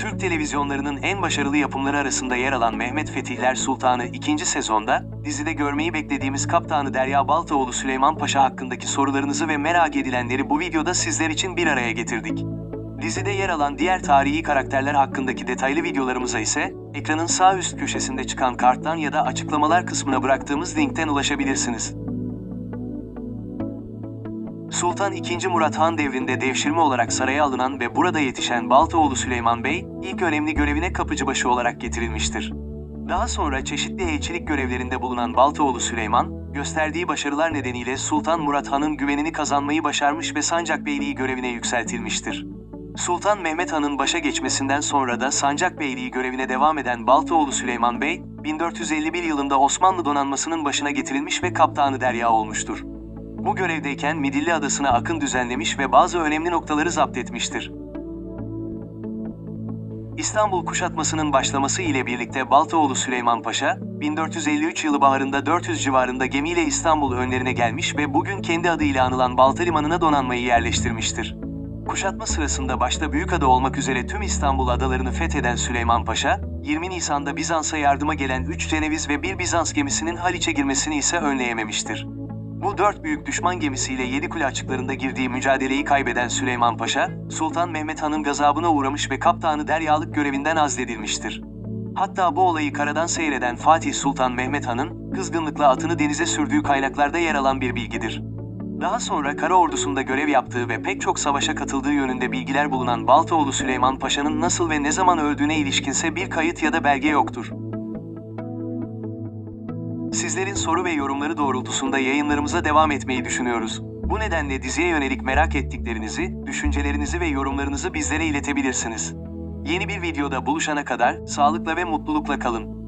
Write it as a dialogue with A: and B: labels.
A: Türk televizyonlarının en başarılı yapımları arasında yer alan Mehmet Fetihler Sultanı 2. sezonda, dizide görmeyi beklediğimiz Kaptanı Derya Baltaoğlu Süleyman Paşa hakkındaki sorularınızı ve merak edilenleri bu videoda sizler için bir araya getirdik. Dizide yer alan diğer tarihi karakterler hakkındaki detaylı videolarımıza ise, ekranın sağ üst köşesinde çıkan karttan ya da açıklamalar kısmına bıraktığımız linkten ulaşabilirsiniz. Sultan II. Murat Han devrinde devşirme olarak saraya alınan ve burada yetişen Baltaoğlu Süleyman Bey, ilk önemli görevine kapıcıbaşı olarak getirilmiştir. Daha sonra çeşitli elçilik görevlerinde bulunan Baltaoğlu Süleyman, gösterdiği başarılar nedeniyle Sultan Murat Han'ın güvenini kazanmayı başarmış ve Sancak Beyliği görevine yükseltilmiştir. Sultan Mehmet Han'ın başa geçmesinden sonra da Sancak Beyliği görevine devam eden Baltaoğlu Süleyman Bey, 1451 yılında Osmanlı donanmasının başına getirilmiş ve kaptanı derya olmuştur. Bu görevdeyken Midilli Adası'na akın düzenlemiş ve bazı önemli noktaları zapt etmiştir. İstanbul kuşatmasının başlaması ile birlikte Baltaoğlu Süleyman Paşa, 1453 yılı baharında 400 civarında gemiyle İstanbul önlerine gelmiş ve bugün kendi adıyla anılan Balta Limanı'na donanmayı yerleştirmiştir. Kuşatma sırasında başta Büyükada olmak üzere tüm İstanbul adalarını fetheden Süleyman Paşa, 20 Nisan'da Bizans'a yardıma gelen 3 Ceneviz ve bir Bizans gemisinin Haliç'e girmesini ise önleyememiştir. Bu dört büyük düşman gemisiyle Yedikule açıklarında girdiği mücadeleyi kaybeden Süleyman Paşa, Sultan Mehmet Han'ın gazabına uğramış ve kaptanı deryalık görevinden azledilmiştir. Hatta bu olayı karadan seyreden Fatih Sultan Mehmet Han'ın, kızgınlıkla atını denize sürdüğü kaynaklarda yer alan bir bilgidir. Daha sonra kara ordusunda görev yaptığı ve pek çok savaşa katıldığı yönünde bilgiler bulunan Baltaoğlu Süleyman Paşa'nın nasıl ve ne zaman öldüğüne ilişkinse bir kayıt ya da belge yoktur. Sizlerin soru ve yorumları doğrultusunda yayınlarımıza devam etmeyi düşünüyoruz. Bu nedenle diziye yönelik merak ettiklerinizi, düşüncelerinizi ve yorumlarınızı bizlere iletebilirsiniz. Yeni bir videoda buluşana kadar sağlıkla ve mutlulukla kalın.